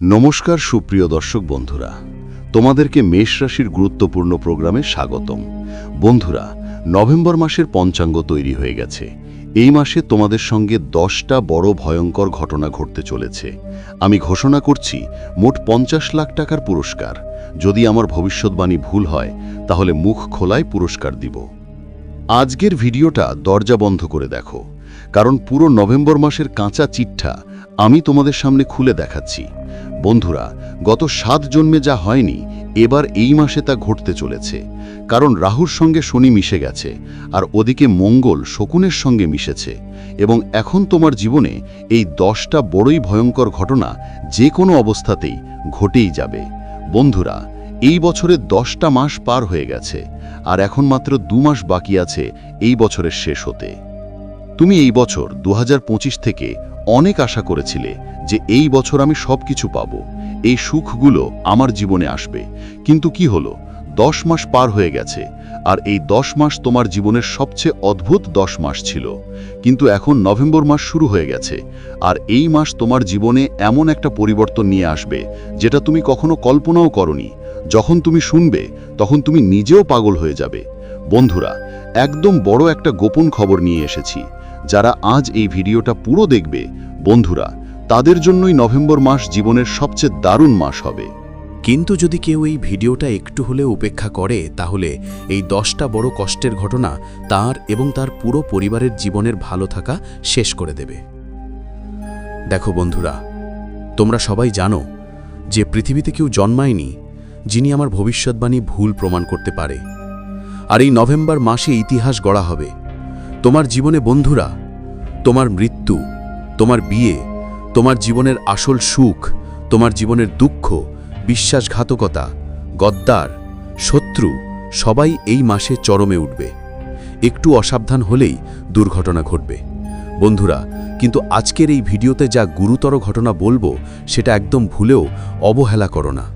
নমস্কার সুপ্রিয় দর্শক বন্ধুরা, তোমাদেরকে মেষ রাশির গুরুত্বপূর্ণ প্রোগ্রামে স্বাগতম। বন্ধুরা, নভেম্বর মাসের পঞ্চাঙ্গ তৈরি হয়ে গেছে। এই মাসে তোমাদের সঙ্গে দশটা বড় ভয়ঙ্কর ঘটনা ঘটতে চলেছে। আমি ঘোষণা করছি, মোট পঞ্চাশ লাখ টাকার পুরস্কার। যদি আমার ভবিষ্যৎবাণী ভুল হয়, তাহলে মুখ খোলায় পুরস্কার দিব। আজকের ভিডিওটা দরজা বন্ধ করে দেখো, কারণ পুরো নভেম্বর মাসের কাঁচা চিঠা আমি তোমাদের সামনে খুলে দেখাচ্ছি। বন্ধুরা, গত সাত জন্মে যা হয়নি, এবার এই মাসে তা ঘটতে চলেছে। কারণ রাহুর সঙ্গে শনি মিশে গেছে, আর ওদিকে মঙ্গল শকুনের সঙ্গে মিশেছে। এবং এখন তোমার জীবনে এই দশটা বড়ই ভয়ঙ্কর ঘটনা যে কোনো অবস্থাতেই ঘটেই যাবে। বন্ধুরা, এই বছরে দশটা মাস পার হয়ে গেছে, আর এখন মাত্র দু মাস বাকি আছে এই বছরের শেষ হতে। তুমি এই বছর দু হাজার পঁচিশ থেকে অনেক আশা করেছিলে যে এই বছর আমি সব কিছু পাব। এই সুখগুলো আমার জীবনে আসবে। কিন্তু কি হলো? দশ মাস পার হয়ে গেছে, আর এই দশ মাস তোমার জীবনের সবচেয়ে অদ্ভুত দশ মাস ছিল। কিন্তু এখন নভেম্বর মাস শুরু হয়ে গেছে, আর এই মাস তোমার জীবনে এমন একটা পরিবর্তন নিয়ে আসবে যেটা তুমি কখনো কল্পনাও করনি। যখন তুমি শুনবে, তখন তুমি নিজেও পাগল হয়ে যাবে। বন্ধুরা, একদম বড় একটা গোপন খবর নিয়ে এসেছি। যারা আজ এই ভিডিওটা পুরো দেখবে, বন্ধুরা, তাদের জন্যই নভেম্বর মাস জীবনের সবচেয়ে দারুণ মাস হবে। কিন্তু যদি কেউ এই ভিডিওটা একটু হলে উপেক্ষা করে, তাহলে এই দশটা বড় কষ্টের ঘটনা তার এবং তার পুরো পরিবারের জীবনের ভালো থাকা শেষ করে দেবে। দেখো বন্ধুরা, তোমরা সবাই জানো যে পৃথিবীতে কেউ জন্মায়নি যিনি আমার ভবিষ্যৎবাণী ভুল প্রমাণ করতে পারে। আর এই নভেম্বর মাসে ইতিহাস গড়া হবে। তোমার জীবনে বন্ধুরা, তোমার মৃত্যু, তোমার বিয়ে, তোমার জীবনের আসল সুখ, তোমার জীবনের দুঃখ, বিশ্বাসঘাতকতা, গদ্দার, শত্রু, সবাই এই মাসে চরমে উঠবে। একটু অসাবধান হলেই দুর্ঘটনা ঘটবে। বন্ধুরা, কিন্তু আজকের এই ভিডিওতে যা গুরুতর ঘটনা বলব, সেটা একদম ভুলেও অবহেলা করো না।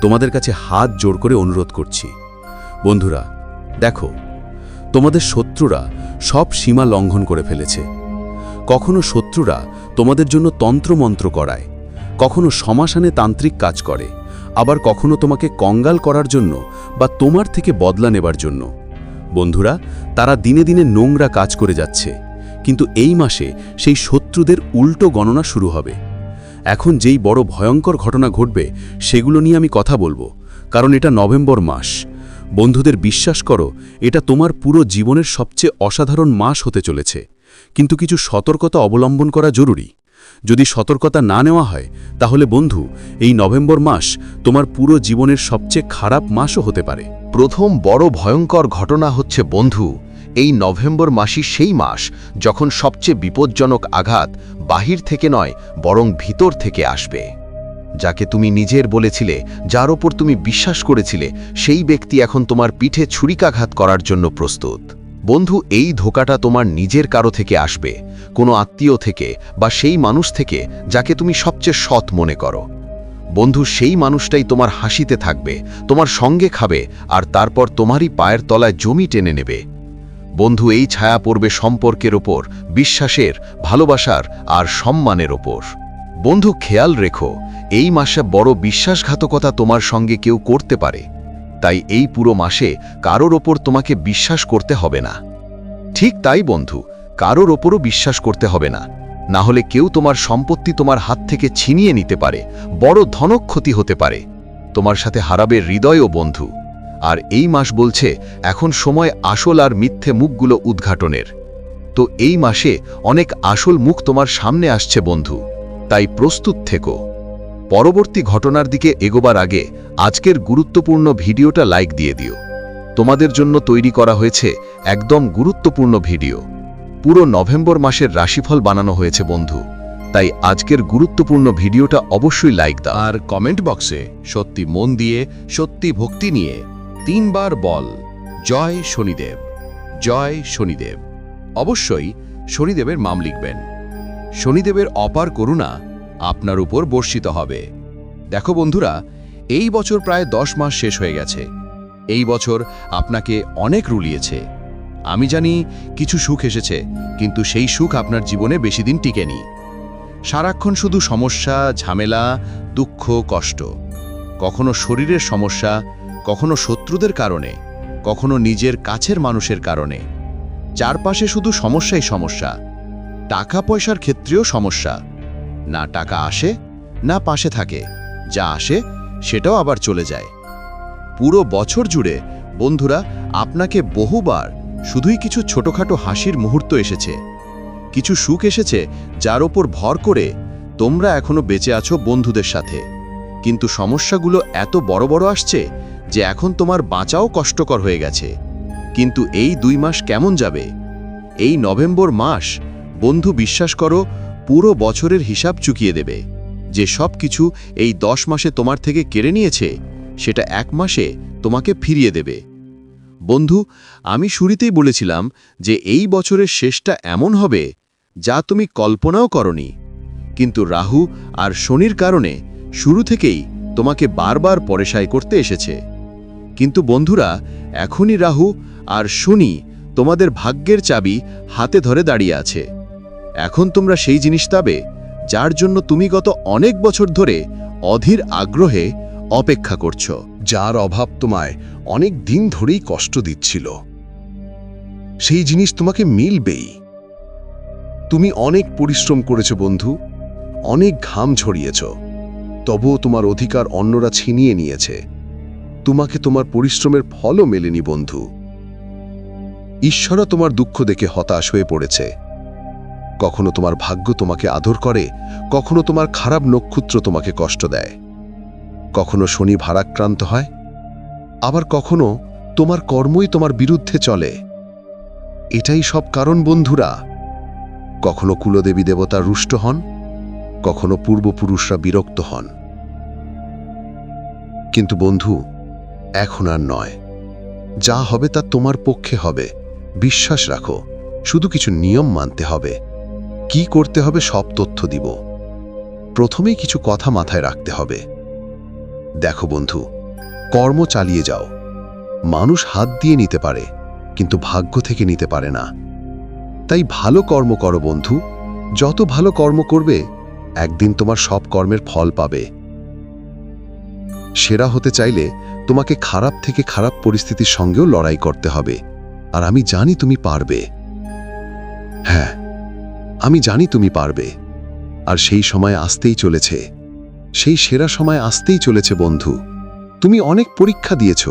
তোমাদের কাছে হাত জোর করে অনুরোধ করছি। বন্ধুরা, দেখো তোমাদের শত্রুরা সব সীমা লঙ্ঘন করে ফেলেছে। কখনো শত্রুরা তোমাদের জন্য তন্ত্রমন্ত্র করায়, কখনো সমাসানে তান্ত্রিক কাজ করে, আবার কখনো তোমাকে কঙ্গাল করার জন্য বা তোমার থেকে বদলা নেবার জন্য। বন্ধুরা, তারা দিনে দিনে নোংরা কাজ করে যাচ্ছে, কিন্তু এই মাসে সেই শত্রুদের উল্টো গণনা শুরু হবে। এখন যেই বড় ভয়ঙ্কর ঘটনা ঘটবে, সেগুলো নিয়ে আমি কথা বলব, কারণ এটা নভেম্বর মাস। বন্ধুদের বিশ্বাস করো, এটা তোমার পুরো জীবনের সবচেয়ে অসাধারণ মাস হতে চলেছে। কিন্তু কিছু সতর্কতা অবলম্বন করা জরুরি। যদি সতর্কতা না নেওয়া হয়, তাহলে বন্ধু, এই নভেম্বর মাস তোমার পুরো জীবনের সবচেয়ে খারাপ মাসও হতে পারে। প্রথম বড় ভয়ঙ্কর ঘটনা হচ্ছে বন্ধু, এই নভেম্বর মাসই সেই মাস যখন সবচেয়ে বিপজ্জনক আঘাত বাহির থেকে নয়, বরং ভিতর থেকে আসবে। যাকে তুমি নিজের বলেছিলে, যার ওপর তুমি বিশ্বাস করেছিলে, সেই ব্যক্তি এখন তোমার পিঠে ছুরিকাঘাত করার জন্য প্রস্তুত। বন্ধু, এই ধোকাটা তোমার নিজের কারও থেকে আসবে, কোনো আত্মীয় থেকে বা সেই মানুষ থেকে যাকে তুমি সবচেয়ে সৎ মনে করো। বন্ধু, সেই মানুষটাই তোমার হাসিতে থাকবে, তোমার সঙ্গে খাবে আর তারপর তোমারই পায়ের তলায় জমি টেনে নেবে। বন্ধু, এই ছায়া পড়বে সম্পর্কের ওপর, বিশ্বাসের, ভালোবাসার আর সম্মানের ওপর। বন্ধু, খেয়াল রেখো এই মাসে বড় বিশ্বাসঘাতকতা তোমার সঙ্গে কেউ করতে পারে। তাই এই পুরো মাসে কারোর ওপর তোমাকে বিশ্বাস করতে হবে না। ঠিক তাই বন্ধু, কারোর ওপরও বিশ্বাস করতে হবে না। না হলে কেউ তোমার সম্পত্তি তোমার হাত থেকে ছিনিয়ে নিতে পারে, বড় ধনক ক্ষতি হতে পারে। তোমার সাথে হারাবে হৃদয়ও বন্ধু। আর এই মাস বলছে, এখন সময় আসল আর মিথ্যে মুখগুলো উদ্ঘাটনের। তো এই মাসে অনেক আসল মুখ তোমার সামনে আসছে বন্ধু। তাই প্রস্তুত থেকো। পরবর্তী ঘটনার দিকে এগোবার আগে আজকের গুরুত্বপূর্ণ ভিডিওটা লাইক দিয়ে দিও। তোমাদের জন্য তৈরি করা হয়েছে একদম গুরুত্বপূর্ণ ভিডিও। পুরো নভেম্বর মাসের রাশিফল বানানো হয়েছে বন্ধু। তাই আজকের গুরুত্বপূর্ণ ভিডিওটা অবশ্যই লাইক দাও। আর কমেন্ট বক্সে সত্যি মন দিয়ে, সত্যি ভক্তি নিয়ে তিনবার বল, জয় শনিদেব জয় শনিদেব। অবশ্যই শনিদেবের মাম লিখবেন। শনিদেবের অপার করুণা আপনার উপর বর্ষিত হবে। দেখো বন্ধুরা, এই বছর প্রায় দশ মাস শেষ হয়ে গেছে। এই বছর আপনাকে অনেক রুলিয়েছে আমি জানি কিছু সুখ এসেছে, কিন্তু সেই সুখ আপনার জীবনে বেশি দিন টিকেনি। সারাক্ষণ শুধু সমস্যা, ঝামেলা, দুঃখ, কষ্ট। কখনো শরীরের সমস্যা, কখনো শত্রুদের কারণে, কখনো নিজের কাছের মানুষের কারণে। চারপাশে শুধু সমস্যাই সমস্যা। টাকা পয়সার ক্ষেত্রেও সমস্যা। না টাকা আসে, না পাশে থাকে। যা আসে, সেটাও আবার চলে যায়। পুরো বছর জুড়ে, বন্ধুরা, আপনাকে বহুবার শুধুই কিছু ছোটখাটো হাসির মুহূর্ত এসেছে। কিছু সুখ এসেছে যার ওপর ভর করে তোমরা এখনও বেঁচে আছো বন্ধুদের সাথে। কিন্তু সমস্যাগুলো এত বড় বড় আসছে যে এখন তোমার বাঁচাও কষ্টকর হয়ে গেছে। কিন্তু এই দুই মাস কেমন যাবে? এই নভেম্বর মাস, বন্ধু, বিশ্বাস করো পুরো বছরের হিসাব চুকিয়ে দেবে। যে সব কিছু এই দশ মাসে তোমার থেকে কেড়ে নিয়েছে, সেটা এক মাসে তোমাকে ফিরিয়ে দেবে। বন্ধু, আমি শুরুতেই বলেছিলাম যে এই বছরের শেষটা এমন হবে যা তুমি কল্পনাও করনি। কিন্তু রাহু আর শনির কারণে শুরু থেকেই তোমাকে বারবার পরেশাই করতে এসেছে। কিন্তু বন্ধুরা, এখনই রাহু আর শনি তোমাদের ভাগ্যের চাবি হাতে ধরে দাঁড়িয়ে আছে। এখন তোমরা সেই জিনিস পাবে যার জন্য তুমি গত অনেক বছর ধরে অধীর আগ্রহে অপেক্ষা করছ, যার অভাব তোমায় অনেক দিন ধরেই কষ্ট দিচ্ছিল। সেই জিনিস তোমাকে মিলবেই। তুমি অনেক পরিশ্রম করেছ বন্ধু, অনেক ঘাম ঝরিয়েছ, তবুও তোমার অধিকার অন্যরা ছিনিয়ে নিয়েছে। তোমাকে তোমার পরিশ্রমের ফলও মেলেনি বন্ধু। ঈশ্বরও তোমার দুঃখ দেখে হতাশ হয়ে পড়েছে। কখনো তোমার ভাগ্য তোমাকে আদর করে, কখনো তোমার খারাপ নক্ষত্র তোমাকে কষ্ট দেয়। কখনো শনি ভারাক্রান্ত হয়, আবার কখনো তোমার কর্মই তোমার বিরুদ্ধে চলে। এটাই সব কারণ বন্ধুরা। কখনো কুলদেবী দেবতা রুষ্ট হন, কখনো পূর্বপুরুষরা বিরক্ত হন। কিন্তু বন্ধু, এখন আর নয়। যা হবে তা তোমার পক্ষে হবে। বিশ্বাস রাখো, শুধু কিছু নিয়ম মানতে হবে। কি করতে হবে সব তথ্য দিব। প্রথমেই কিছু কথা মাথায় রাখতে হবে। দেখো বন্ধু, কর্ম চালিয়ে যাও। মানুষ হাত দিয়ে নিতে পারে, কিন্তু ভাগ্য থেকে নিতে পারে না। তাই ভালো কর্ম করো বন্ধু। যত ভালো কর্ম করবে, একদিন তোমার সব কর্মের ফল পাবে। সেরা হতে চাইলে তোমাকে খারাপ থেকে খারাপ পরিস্থিতির সঙ্গেও লড়াই করতে হবে। আর আমি জানি তুমি পারবে। হ্যাঁ আমি জানি তুমি পারবে। আর সেই সময় আসতেই চলেছে। সেই সেরা সময় আসতেই চলেছে, বন্ধু। তুমি অনেক পরীক্ষা দিয়েছ।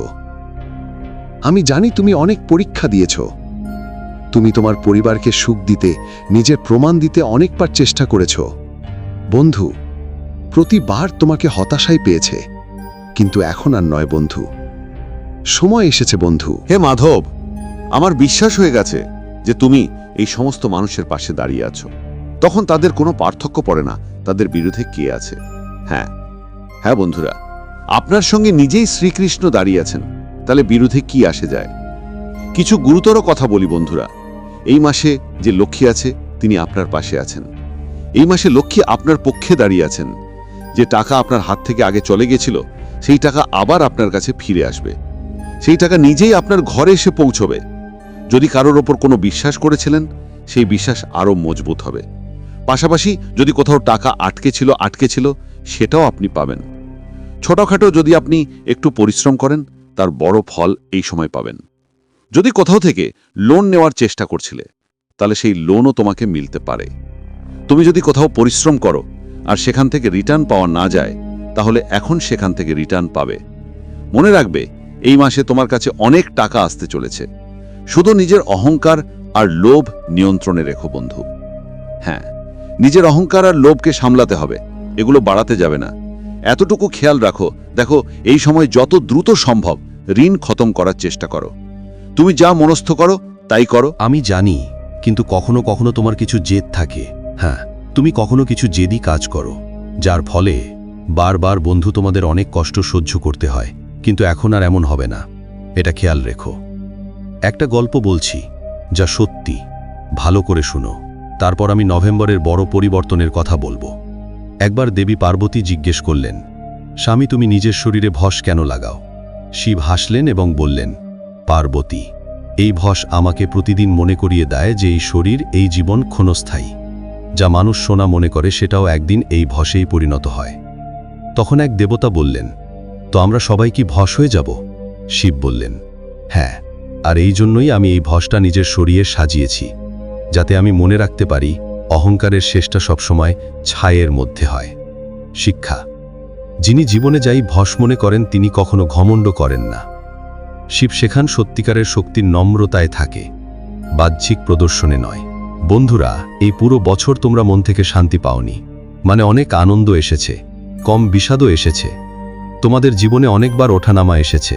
আমি জানি তুমি অনেক পরীক্ষা দিয়েছ। তুমি তোমার পরিবারকে সুখ দিতে, নিজের প্রমাণ দিতে অনেকবার চেষ্টা করেছ। বন্ধু, প্রতিবার তোমাকে হতাশাই পেয়েছে। কিন্তু এখন আর নয়, বন্ধু। সময় এসেছে, বন্ধু। হে মাধব, আমার বিশ্বাস হয়ে গেছে যে তুমি এই সমস্ত মানুষের পাশে দাঁড়িয়ে আছো। তখন তাদের কোনো পার্থক্য পড়ে না, তাদের বিরুদ্ধে কে আছে? হ্যাঁ। হ্যাঁ বন্ধুরা, আপনার সঙ্গে নিজেই শ্রীকৃষ্ণ দাঁড়িয়ে আছেন, তাহলে বিরুদ্ধে কি আসে যায়? কিছু গুরুতর কথা বলি বন্ধুরা। এই মাসে যে লক্ষ্মী আছে, তিনি আপনার পাশে আছেন। এই মাসে লক্ষ্মী আপনার পক্ষে দাঁড়িয়ে আছেন। যে টাকা আপনার হাত থেকে আগে চলে গেছিল, সেই টাকা আবার আপনার কাছে ফিরে আসবে। সেই টাকা নিজেই আপনার ঘরে এসে পৌঁছবে। যদি কারোর ওপর কোনো বিশ্বাস করেছিলেন, সেই বিশ্বাস আরও মজবুত হবে। পাশাপাশি যদি কোথাও টাকা আটকে ছিল আটকে ছিল, সেটাও আপনি পাবেন। ছোটখাটো যদি আপনি একটু পরিশ্রম করেন, তার বড় ফল এই সময় পাবেন। যদি কোথাও থেকে লোন নেওয়ার চেষ্টা করছিলে, তাহলে সেই লোনও তোমাকে মিলতে পারে। তুমি যদি কোথাও পরিশ্রম করো, আর সেখান থেকে রিটার্ন পাওয়া না যায়, তাহলে এখন সেখান থেকে রিটার্ন পাবে। মনে রাখবে, এই মাসে তোমার কাছে অনেক টাকা আসতে চলেছে। শুধু নিজের অহংকার আর লোভ নিয়ন্ত্রণে রেখো, বন্ধু। হ্যাঁ নিজের অহংকার আর লোভকে সামলাতে হবে, এগুলো বাড়াতে যাবে না। এতটুকু খেয়াল রাখো, দেখো, এই সময় যত দ্রুত সম্ভব ঋণ খতম করার চেষ্টা করো। তুমি যা মনস্থ করো, তাই করো। আমি জানি, কিন্তু কখনো কখনো তোমার কিছু জেদ থাকে। হ্যাঁ তুমি কখনো কিছু জেদি কাজ করো, যার ফলে বারবার বন্ধু তোমাদের অনেক কষ্ট সহ্য করতে হয়, কিন্তু এখন আর এমন হবে না। এটা খেয়াল রেখো। একটা গল্প বলছি, যা সত্যি। ভালো করে শুনো। তারপর আমি নভেম্বরের বড় পরিবর্তনের কথা বলব। একবার দেবী পার্বতী জিজ্ঞেস করলেন, স্বামী, তুমি নিজের শরীরে ভস কেন লাগাও? শিব হাসলেন এবং বললেন, পার্বতী, এই ভস আমাকে প্রতিদিন মনে করিয়ে দেয় যে এই শরীর, এই জীবন ক্ষণস্থায়ী। যা মানুষ সোনা মনে করে সেটাও একদিন এই ভসেই পরিণত হয়। তখন এক দেবতা বললেন, তো আমরা সবাই কি ভস হয়ে যাব? শিব বললেন হ্যাঁ। আর এই জন্যই আমি এই ভসটা নিজের শরীরে সাজিয়েছি, যাতে আমি মনে রাখতে পারি অহংকারের শেষটা সবসময় ছায়ের মধ্যে হয়। শিক্ষা। যিনি জীবনে যাই ভস মনে করেন, তিনি কখনো ঘমণ্ড করেন না। শিব শেখান সত্যিকারের শক্তির নম্রতায় থাকে, বাহ্যিক প্রদর্শনে নয়। বন্ধুরা, এই পুরো বছর তোমরা মন থেকে শান্তি পাওনি। মানে অনেক আনন্দ এসেছে, কম বিষাদও এসেছে। তোমাদের জীবনে অনেকবার ওঠানামা এসেছে।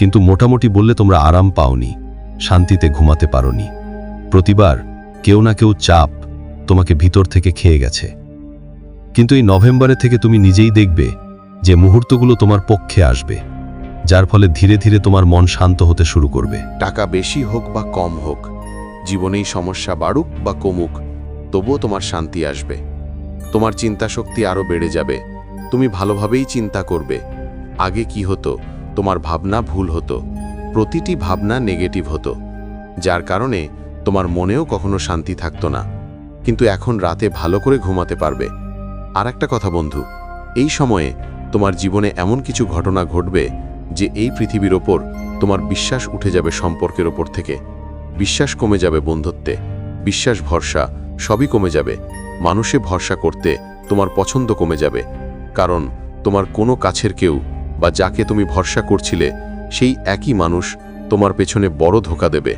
কিন্তু মোটামুটি বললে তোমরা আরাম পাওনি, শান্তিতে ঘুমাতে পারোনি। প্রতিবার কেউ না কেউ চাপ তোমাকে ভিতর থেকে খেয়ে গেছে। কিন্তু এই নভেম্বরে থেকে তুমি নিজেই দেখবে যে মুহূর্তগুলো তোমার পক্ষে আসবে, যার ফলে ধীরে ধীরে তোমার মন শান্ত হতে শুরু করবে। টাকা বেশি হোক বা কম হোক, জীবনেই সমস্যা বাড়ুক বা কমুক, তবুও তোমার শান্তি আসবে। তোমার চিন্তা শক্তি আরও বেড়ে যাবে। তুমি ভালোভাবেই চিন্তা করবে, আগে কি হতো তোমার ভাবনা ভুল হতো। প্রতিটি ভাবনা নেগেটিভ হতো। যার কারণে তোমার মনেও কখনো শান্তি থাকতো না। কিন্তু এখন রাতে ভালো করে ঘুমাতে পারবে। আর একটা কথা বন্ধু, এই সময়ে তোমার জীবনে এমন কিছু ঘটনা ঘটবে যে এই পৃথিবীর ওপর তোমার বিশ্বাস উঠে যাবে সম্পর্কের ওপর থেকে। বিশ্বাস কমে যাবে বন্ধুত্বে। বিশ্বাস ভরসা সবই কমে যাবে। মানুষে ভরসা করতে তোমার পছন্দ কমে যাবে। কারণ তোমার কোনো কাছের কেউ বা যাকে তুমি ভরসা করছিলে, সেই একই মানুষ তোমার পেছনে বড় ধোকা দেবে,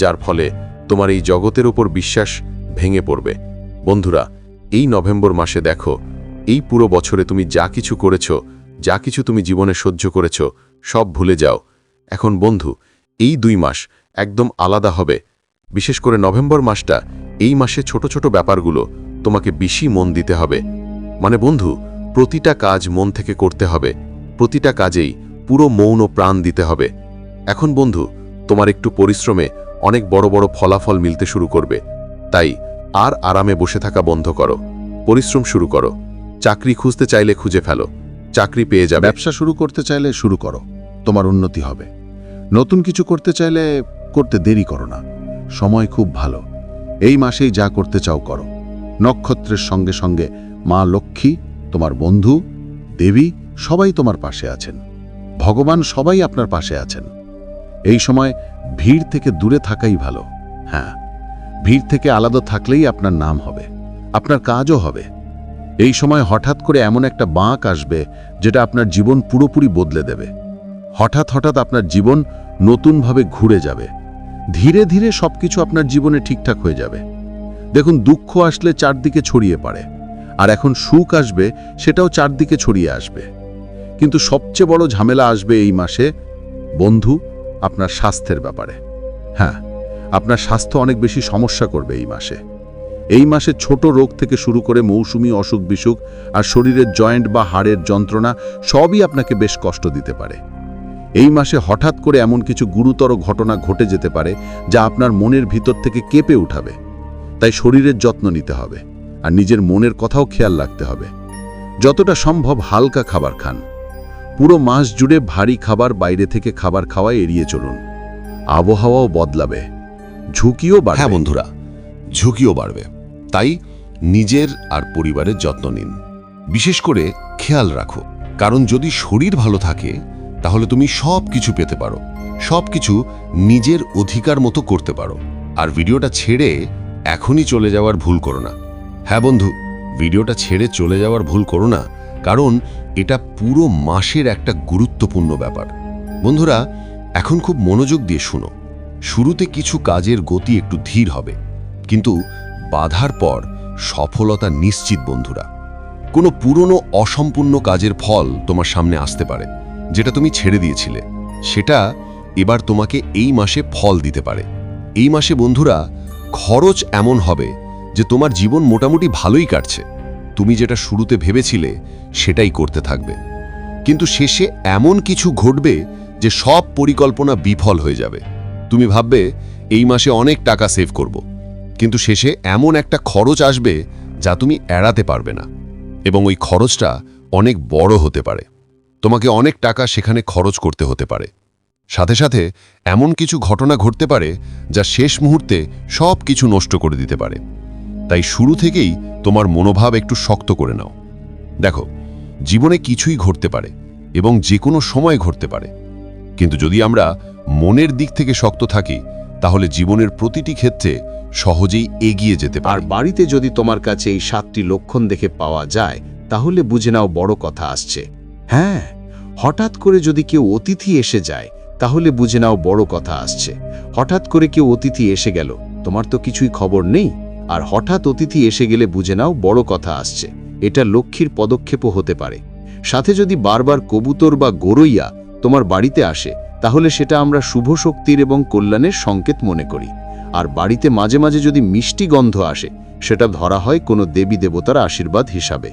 যার ফলে তোমার এই জগতের ওপর বিশ্বাস ভেঙে পড়বে। বন্ধুরা, এই নভেম্বর মাসে দেখো, এই পুরো বছরে তুমি যা কিছু করেছ, যা কিছু তুমি জীবনে সহ্য করেছ, সব ভুলে যাও। এখন বন্ধু, এই দুই মাস একদম আলাদা হবে। বিশেষ করে নভেম্বর মাসটা, এই মাসে ছোট ছোট ব্যাপারগুলো তোমাকে বেশি মন দিতে হবে। মানে বন্ধু, প্রতিটা কাজ মন থেকে করতে হবে। প্রতিটা কাজেই পুরো মৌন প্রাণ দিতে হবে। এখন বন্ধু, তোমার একটু পরিশ্রমে অনেক বড় বড় ফলাফল মিলতে শুরু করবে। তাই আর আরামে বসে থাকা বন্ধ করো। পরিশ্রম শুরু করো। চাকরি খুঁজতে চাইলে খুঁজে ফেলো। চাকরি পেয়ে যাবে। ব্যবসা শুরু করতে চাইলে শুরু করো। তোমার উন্নতি হবে। নতুন কিছু করতে চাইলে করতে দেরি করো না। সময় খুব ভালো। এই মাসেই যা করতে চাও করো। নক্ষত্রের সঙ্গে সঙ্গে মা লক্ষ্মী, তোমার বন্ধু, দেবী সবাই তোমার পাশে আছেন। ভগবান সবাই আপনার পাশে আছেন। এই সময় ভিড় থেকে দূরে থাকাই ভালো। হ্যাঁ ভিড় থেকে আলাদা থাকলেই আপনার নাম হবে, আপনার কাজও হবে। এই সময় হঠাৎ করে এমন একটা বাঁক আসবে যেটা আপনার জীবন পুরোপুরি বদলে দেবে। হঠাৎ হঠাৎ আপনার জীবন নতুনভাবে ঘুরে যাবে। ধীরে ধীরে সবকিছু আপনার জীবনে ঠিকঠাক হয়ে যাবে। দেখুন, দুঃখ আসলে চারদিকে ছড়িয়ে পড়ে, আর এখন সুখ আসবে সেটাও চারদিকে ছড়িয়ে আসবে। কিন্তু সবচেয়ে বড় ঝামেলা আসবে এই মাসে, বন্ধু, আপনার স্বাস্থ্যের ব্যাপারে। হ্যাঁ আপনার স্বাস্থ্য অনেক বেশি সমস্যা করবে এই মাসে। এই মাসে ছোট রোগ থেকে শুরু করে মৌসুমি অসুখ বিসুখ আর শরীরের জয়েন্ট বা হাড়ের যন্ত্রণা সবই আপনাকে বেশ কষ্ট দিতে পারে। এই মাসে হঠাৎ করে এমন কিছু গুরুতর ঘটনা ঘটে যেতে পারে যা আপনার মনের ভিতর থেকে কেঁপে উঠাবে। তাই শরীরের যত্ন নিতে হবে আর নিজের মনের কথাও খেয়াল রাখতে হবে। যতটা সম্ভব হালকা খাবার খান। পুরো মাস জুড়ে ভারী খাবার বাইরে থেকে খাবার খাওয়া এড়িয়ে চলুন। আবহাওয়াও বদলাবে। ঝুঁকিও বাড়বে। হ্যাঁ বন্ধুরা, ঝুঁকিও বাড়বে। তাই নিজের আর পরিবারের যত্ন নিন। বিশেষ করে খেয়াল রাখো, কারণ যদি শরীর ভালো থাকে, তাহলে তুমি সব কিছু পেতে পারো। সব কিছু নিজের অধিকার মতো করতে পারো। আর ভিডিওটা ছেড়ে এখনই চলে যাওয়ার ভুল করো না। হ্যাঁ বন্ধু, ভিডিওটা ছেড়ে চলে যাওয়ার ভুল করো না, কারণ এটা পুরো মাসের একটা গুরুত্বপূর্ণ ব্যাপার। বন্ধুরা, এখন খুব মনোযোগ দিয়ে শুনো। শুরুতে কিছু কাজের গতি একটু ধীর হবে। কিন্তু বাধার পর সফলতা নিশ্চিত, বন্ধুরা। কোনো পুরনো অসম্পূর্ণ কাজের ফল তোমার সামনে আসতে পারে, যেটা তুমি ছেড়ে দিয়েছিলে। সেটা এবার তোমাকে এই মাসে ফল দিতে পারে। এই মাসে, বন্ধুরা, খরচ এমন হবে যে তোমার জীবন মোটামুটি ভালোই কাটছে। তুমি যেটা শুরুতে ভেবেছিলে সেটাই করতে থাকবে। কিন্তু শেষে এমন কিছু ঘটবে যে সব পরিকল্পনা বিফল হয়ে যাবে। তুমি ভাববে, এই মাসে অনেক টাকা সেভ করব। কিন্তু শেষে এমন একটা খরচ আসবে যা তুমি এড়াতে পারবে না। এবং ওই খরচটা অনেক বড় হতে পারে। তোমাকে অনেক টাকা সেখানে খরচ করতে হতে পারে। সাথে সাথে এমন কিছু ঘটনা ঘটতে পারে যা শেষ মুহূর্তে সব কিছু নষ্ট করে দিতে পারে। তাই শুরু থেকেই তোমার মনোভাব একটু শক্ত করে নাও। দেখো, জীবনে কিছুই ঘটতে পারে এবং যে কোনো সময় ঘটতে পারে। কিন্তু যদি আমরা মনের দিক থেকে শক্ত থাকি, তাহলে জীবনের প্রতিটি ক্ষেত্রে সহজেই এগিয়ে যেতে পারে। আর বাড়িতে যদি তোমার কাছে এই সাতটি লক্ষণ দেখে পাওয়া যায়, তাহলে বুঝে নাও বড় কথা আসছে। হ্যাঁ হঠাৎ করে যদি কেউ অতিথি এসে যায়, তাহলে বুঝে নাও বড় কথা আসছে। হঠাৎ করে কেউ অতিথি এসে গেল, তোমার তো কিছুই খবর নেই? আর হঠাৎ অতিথি এসে গেলে বুঝে নাও বড় কথা আসছে। এটা লক্ষ্মীর পদক্ষেপও হতে পারে। সাথে যদি বারবার কবুতর বা গরইয়া তোমার বাড়িতে আসে, তাহলে সেটা আমরা শুভ শক্তির এবং কল্যাণের সংকেত মনে করি। আর বাড়িতে মাঝে মাঝে যদি মিষ্টি গন্ধ আসে, সেটা ধরা হয় কোনো দেবী দেবতার আশীর্বাদ হিসাবে।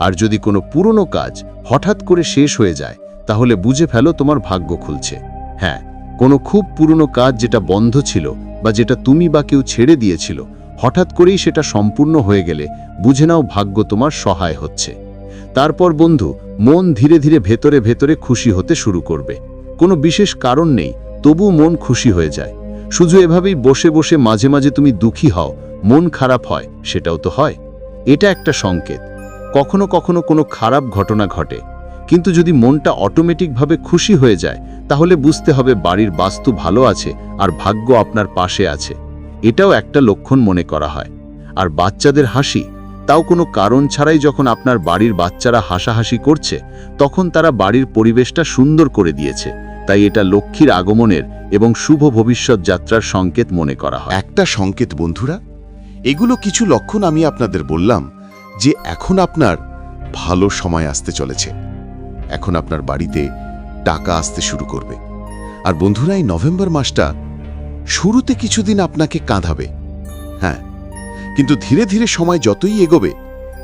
আর যদি কোনো পুরনো কাজ হঠাৎ করে শেষ হয়ে যায়, তাহলে বুঝে ফেলো তোমার ভাগ্য খুলছে। হ্যাঁ কোনো খুব পুরনো কাজ যেটা বন্ধ ছিল বা যেটা তুমি বা কেউ ছেড়ে দিয়েছিল হঠাৎ করেই সেটা সম্পূর্ণ হয়ে গেলে বুঝে নাও ভাগ্য তোমার সহায় হচ্ছে। তারপর বন্ধু, মন ধীরে ধীরে ভেতরে ভেতরে খুশি হতে শুরু করবে। কোনো বিশেষ কারণ নেই তবু মন খুশি হয়ে যায়। শুধু এভাবেই বসে বসে মাঝে মাঝে তুমি দুঃখী হও, মন খারাপ হয়, সেটাও তো হয়। এটা একটা সংকেত। কখনো কখনো কোনো খারাপ ঘটনা ঘটে। কিন্তু যদি মনটা অটোমেটিকভাবে খুশি হয়ে যায়, তাহলে বুঝতে হবে বাড়ির বাস্তু ভালো আছে আর ভাগ্য আপনার পাশে আছে। এটাও একটা লক্ষণ মনে করা হয়। আর বাচ্চাদের হাসি, তাও কোনো কারণ ছাড়াই যখন আপনার বাড়ির বাচ্চারা হাসাহাসি করছে, তখন তারা বাড়ির পরিবেশটা সুন্দর করে দিয়েছে। তাই এটা লক্ষ্মীর আগমনের এবং শুভ ভবিষ্যৎ যাত্রার সংকেত মনে করা হয়। একটা সংকেত বন্ধুরা, এগুলো কিছু লক্ষণ আমি আপনাদের বললাম যে এখন আপনার ভালো সময় আসতে চলেছে। এখন আপনার বাড়িতে টাকা আসতে শুরু করবে। আর বন্ধুরা, এই নভেম্বর মাসটা শুরুতে কিছুদিন আপনাকে কাঁধাবে। হ্যাঁ কিন্তু ধীরে ধীরে সময় যতই এগোবে,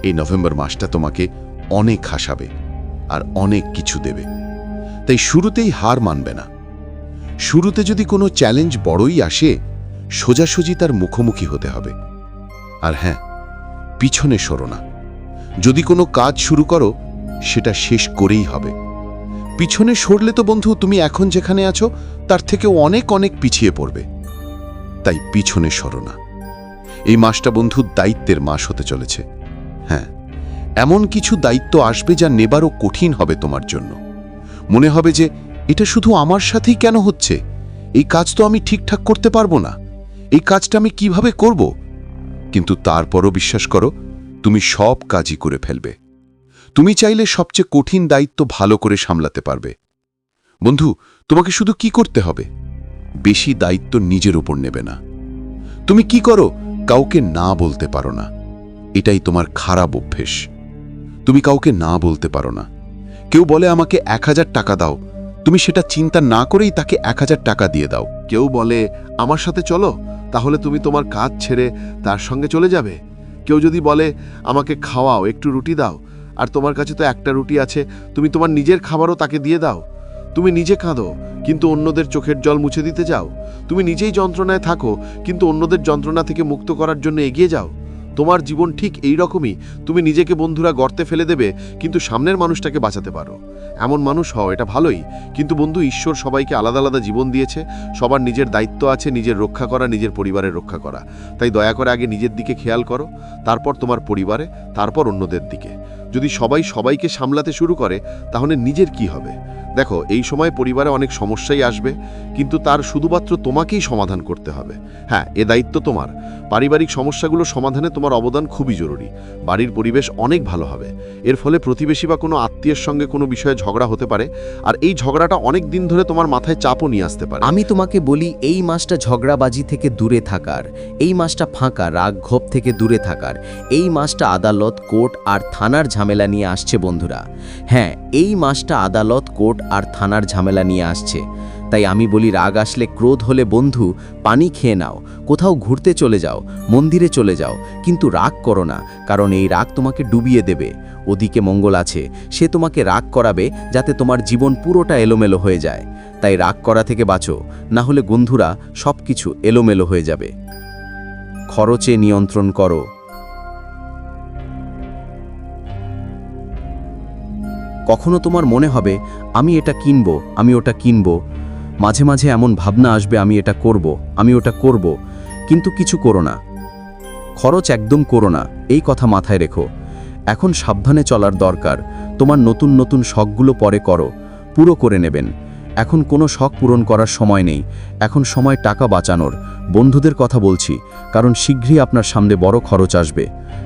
এই নভেম্বর মাসটা তোমাকে অনেক হাসাবে আর অনেক কিছু দেবে। তাই শুরুতেই হার মানবে না। শুরুতে যদি কোনো চ্যালেঞ্জ বড়ই আসে, সোজাসুজি তার মুখোমুখি হতে হবে। আর হ্যাঁ পিছনে সরো না। যদি কোনো কাজ শুরু করো, সেটা শেষ করেই হবে। পিছনে সরলে তো বন্ধু তুমি এখন যেখানে আছো, তার থেকেও অনেক অনেক পিছিয়ে পড়বে। তাই পিছনে সরো না। এই মাসটা বন্ধু দায়িত্বের মাস হতে চলেছে। হ্যাঁ এমন কিছু দায়িত্ব আসবে যা নেবারও কঠিন হবে তোমার জন্য। মনে হবে যে এটা শুধু আমার সাথেই কেন হচ্ছে? এই কাজ তো আমি ঠিকঠাক করতে পারব না। এই কাজটা আমি কীভাবে করব? কিন্তু তারপরও বিশ্বাস করো, তুমি সব কাজই করে ফেলবে। তুমি চাইলে সবচেয়ে কঠিন দায়িত্ব ভালো করে সামলাতে পারবে। বন্ধু, তোমাকে শুধু কি করতে হবে? বেশি দায়িত্ব নিজের উপর নেবে না। তুমি কি করো? কাউকে না বলতে পারো না। এটাই তোমার খারাপ অভ্যেস। তুমি কাউকে না বলতে পারো না। কেউ বলে আমাকে এক হাজার টাকা দাও। তুমি সেটা চিন্তা না করেই তাকে এক হাজার টাকা দিয়ে দাও। কেউ বলে, আমার সাথে চলো, তাহলে তুমি তোমার কাজ ছেড়ে তার সঙ্গে চলে যাবে। কেউ যদি বলে, আমাকে খাওয়াও, একটু রুটি দাও আর তোমার কাছে তো একটা রুটি আছে, তুমি তোমার নিজের খাবারও তাকে দিয়ে দাও। তুমি নিজে কাঁদো, কিন্তু অন্যদের চোখের জল মুছে দিতে যাও। তুমি নিজেই যন্ত্রণায় থাকো, কিন্তু অন্যদের যন্ত্রণা থেকে মুক্ত করার জন্য এগিয়ে যাও। তোমার জীবন ঠিক এই রকমই, তুমি নিজেকে বন্ধুরা গর্তে ফেলে দেবে, কিন্তু সামনের মানুষটাকে বাঁচাতে পারো। এমন মানুষ হও, এটা ভালোই, কিন্তু বন্ধু, ঈশ্বর সবাইকে আলাদা আলাদা জীবন দিয়েছে, সবার নিজের দায়িত্ব আছে নিজের রক্ষা করা, নিজের পরিবারের রক্ষা করা। তাই দয়া করে আগে নিজের দিকে খেয়াল করো, তারপর তোমার পরিবারে, তারপর অন্যদের দিকে। যদি সবাই সবাইকে সামলাতে শুরু করে তাহলে নিজের কি হবে? দেখো, এই সময় পরিবারে অনেক সমস্যাই আসবে, কিন্তু তার শুধুমাত্র তোমাকেই সমাধান করতে হবে। হ্যাঁ এ দায়িত্ব তোমার। পারিবারিক সমস্যাগুলো সমাধানে তোমার অবদান খুবই জরুরি। বাড়ির পরিবেশ অনেক ভালো হবে। এর ফলে প্রতিবেশী বা কোনো আত্মীয়ের সঙ্গে কোনো বিষয়ে ঝগড়া হতে পারে, আর এই ঝগড়াটা অনেক দিন ধরে তোমার মাথায় চাপও নিয়ে আসতে পারে। আমি তোমাকে বলি, এই মাসটা ঝগড়াবাজি থেকে দূরে থাকার, এই মাসটা ফাঁকা রাগ ক্ষোভ থেকে দূরে থাকার, এই মাসটা আদালত, কোর্ট আর থানার ঝামেলা নিয়ে আসছে বন্ধুরা। হ্যাঁ এই মাসটা আদালত, কোর্ট আর থানার ঝামেলা নিয়ে আসছে। তাই আমি বলি, রাগ আসলে ক্রোধ হলে বন্ধু, পানি খেয়ে নাও, কোথাও ঘুরতে চলে যাও, মন্দিরে চলে যাও, কিন্তু রাগ করো না, কারণ এই রাগ তোমাকে ডুবিয়ে দেবে। ওদিকে মঙ্গল আছে, সে তোমাকে রাগ করাবে যাতে তোমার জীবন পুরোটা এলোমেলো হয়ে যায়। তাই রাগ করা থেকে বাঁচো, না হলে বন্ধুরা সব কিছু এলোমেলো হয়ে যাবে। খরচে নিয়ন্ত্রণ করো। কখনো তোমার মনে হবে, আমি এটা কিনব, আমি ওটা কিনব। মাঝে মাঝে এমন ভাবনা আসবে, আমি এটা করব, আমি ওটা করব। কিন্তু কিছু করো না। খরচ একদম করো না, এই কথা মাথায় রেখো। এখন সাবধানে চলার দরকার, তোমার নতুন নতুন শখগুলো পরে করো, পুরো করে নেবেন। এখন কোনো শখ পূরণ করার সময় নেই, এখন সময় টাকা বাঁচানোর। বন্ধুদের কথা বলছি, কারণ শীঘ্রই আপনার সামনে বড় খরচ আসবে।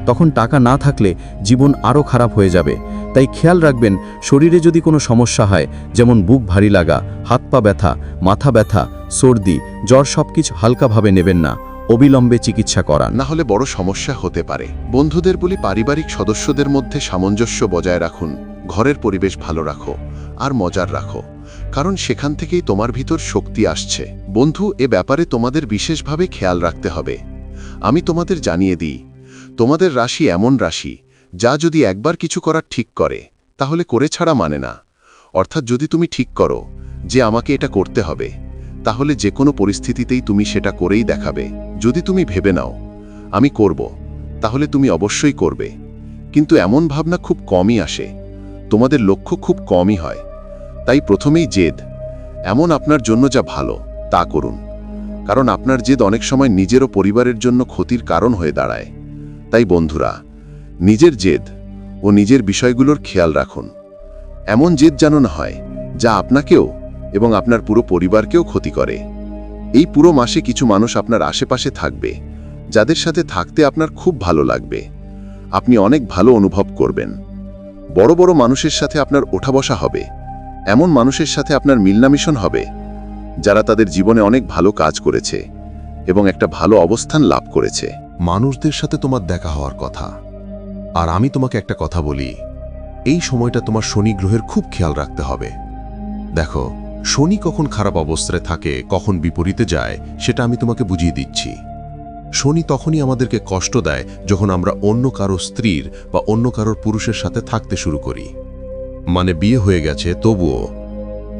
তখন টাকা না থাকলে জীবন আরও খারাপ হয়ে যাবে। তাই খেয়াল রাখবেন, শরীরে যদি কোনো সমস্যা হয়, যেমন বুক ভারী লাগা, হাত পা ব্যথা, মাথা ব্যথা, সর্দি, জ্বর সব কিছু হালকাভাবে নেবেন না, অবিলম্বে চিকিৎসা করান। না হলে বড় সমস্যা হতে পারে। বন্ধুদের বলি পারিবারিক সদস্যদের মধ্যে সামঞ্জস্য বজায় রাখুন, ঘরের পরিবেশ ভালো রাখো, আর মজার রাখো, কারণ সেখান থেকেই তোমার ভিতর শক্তি আসছে। বন্ধু, এ ব্যাপারে তোমাদের বিশেষভাবে খেয়াল রাখতে হবে। আমি তোমাদের জানিয়ে দিই তোমাদের রাশি এমন রাশি, যা যদি একবার কিছু করার ঠিক করে, তাহলে করে ছাড়া মানে না। অর্থাৎ যদি তুমি ঠিক করো যে আমাকে এটা করতে হবে, তাহলে যে কোনো পরিস্থিতিতেই তুমি সেটা করেই দেখাবে। যদি তুমি ভেবে নাও, আমি করব, তাহলে তুমি অবশ্যই করবে। কিন্তু এমন ভাবনা খুব কমই আসে, তোমাদের লক্ষ্য খুব কমই হয়। তাই প্রথমেই জেদ, এমন আপনার জন্য যা ভালো, তা করুন। কারণ আপনার জেদ অনেক সময় নিজেরও পরিবারের জন্য ক্ষতির কারণ হয়ে দাঁড়ায়। তাই বন্ধুরা, নিজের জেদ ও নিজের বিষয়গুলোর খেয়াল রাখুন। এমন জেদ যেন না হয়, যা আপনাকেও এবং আপনার পুরো পরিবারকেও ক্ষতি করে। এই পুরো মাসে কিছু মানুষ আপনার আশেপাশে থাকবে, যাদের সাথে থাকতে আপনার খুব ভালো লাগবে। আপনি অনেক ভালো অনুভব করবেন। বড় বড় মানুষের সাথে আপনার ওঠা বসা হবে। এমন মানুষের সাথে আপনার মিলনামিশন হবে, যারা তাদের জীবনে অনেক ভালো কাজ করেছে এবং একটা ভালো অবস্থান লাভ করেছে। মানুষদের সাথে তোমার দেখা হওয়ার কথা। আর আমি তোমাকে একটা কথা বলি, এই সময়টা তোমার শনি গ্রহের খুব খেয়াল রাখতে হবে। দেখো, শনি কখন খারাপ অবস্থায় থাকে, কখন বিপরীতে যায়, সেটা আমি তোমাকে বুঝিয়ে দিচ্ছি। শনি তখনই আমাদেরকে কষ্ট দেয় যখন আমরা অন্য কারও স্ত্রীর বা অন্য কারোর পুরুষের সাথে থাকতে শুরু করি। মানে বিয়ে হয়ে গেছে, তবুও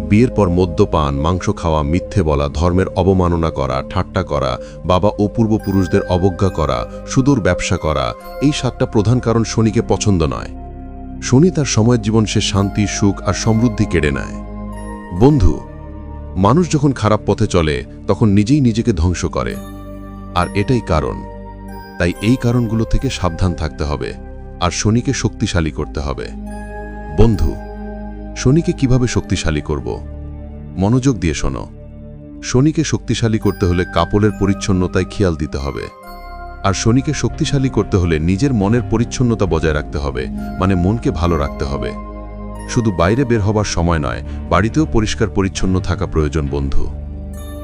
বিয়ের পর মদ্যপান, মাংস খাওয়া, মিথ্যে বলা, ধর্মের অবমাননা করা, ঠাট্টা করা, বাবা ও পূর্বপুরুষদের অবজ্ঞা করা, সুদূর ব্যবসা করা, এই সাতটা প্রধান কারণ শনিকে পছন্দ নয়। শনি তার সময়ের জীবন সে শান্তি, সুখ আর সমৃদ্ধি কেড়ে নেয়। বন্ধু, মানুষ যখন খারাপ পথে চলে, তখন নিজেই নিজেকে ধ্বংস করে। আর এটাই কারণ। তাই এই কারণগুলো থেকে সাবধান থাকতে হবে। আর শনিকে শক্তিশালী করতে হবে। বন্ধু শনিকে কীভাবে শক্তিশালী করব? মনোযোগ দিয়ে শোনো। শনিকে শক্তিশালী করতে হলে কাপড়ের পরিচ্ছন্নতায় খেয়াল দিতে হবে। আর শনিকে শক্তিশালী করতে হলে নিজের মনের পরিচ্ছন্নতা বজায় রাখতে হবে মানে মনকে ভালো রাখতে হবে। শুধু বাইরে বের হবার সময় নয়, বাড়িতেও পরিষ্কার পরিচ্ছন্ন থাকা প্রয়োজন, বন্ধু।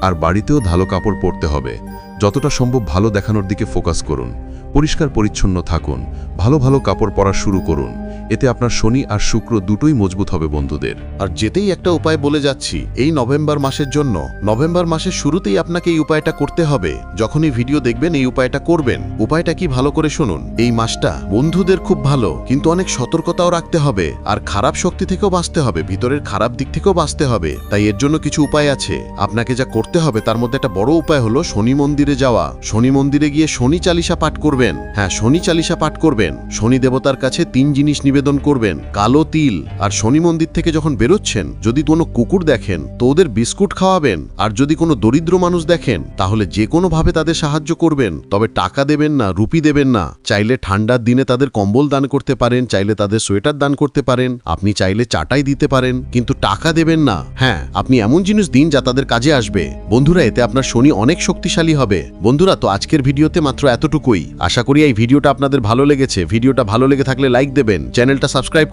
আর বাড়িতেও ভালো কাপড় পরতে হবে। যতটা সম্ভব ভালো দেখানোর দিকে ফোকাস করুন। পরিষ্কার পরিচ্ছন্ন থাকুন, ভালো ভালো কাপড় পরা শুরু করুন। এতে আপনার শনি আর শুক্র দুটোই মজবুত হবে বন্ধুদের। আর যেতেই একটা উপায় বলে যাচ্ছি, এই নভেম্বর মাসের জন্য, নভেম্বর মাসের শুরুতেই আপনাকে এই উপায়টা করতে হবে। যখনই ভিডিও দেখবেন এই উপায়টা করবেন। উপায়টা কি ভালো করে শুনুন। এই মাসটা বন্ধুদের খুব ভালো, কিন্তু অনেক সতর্কতাও রাখতে হবে। আর খারাপ শক্তি থেকেও বাঁচতে হবে, ভিতরের খারাপ দিক থেকেও বাঁচতে হবে। তাই এর জন্য কিছু উপায় আছে। আপনাকে যা করতে হবে, তার মধ্যে একটা বড় উপায় হলো শনি মন্দিরে যাওয়া। শনি মন্দিরে গিয়ে শনি চালিসা পাঠ করবেন। হ্যাঁ শনি চালিসা পাঠ করবেন। শনি দেবতার কাছে তিন জিনিস নিবেদন করবেন। কালো তিল আর শনি মন্দির থেকে যখন বেরোচ্ছেন, যদি কোনো কুকুর দেখেন, তো ওদের বিস্কুট খাওয়াবেন। আর যদি কোনো দরিদ্র মানুষ দেখেন, তাহলে যে কোনোভাবে তাদের সাহায্য করবেন। তবে টাকা দেবেন না, রুপি দেবেন না। চাইলে ঠান্ডার দিনে তাদের কম্বল দান করতে পারেন, চাইলে তাদের সোয়েটার দান করতে পারেন। আপনি চাইলে চাটাই দিতে পারেন, কিন্তু টাকা দেবেন না। হ্যাঁ আপনি এমন জিনিস দিন যা তাদের কাজে আসবে। বন্ধুরা, এতে আপনার শনি অনেক শক্তিশালী হবে। বন্ধুরা, তো আজকের ভিডিওতে মাত্র এতটুকুই। আশা করি এই ভিডিওটা আপনাদের ভালো লেগেছে। ভিডিওটা ভালো লেগে থাকলে লাইক দেবেন। চ্যানেলটা সাবস্ক্রাইব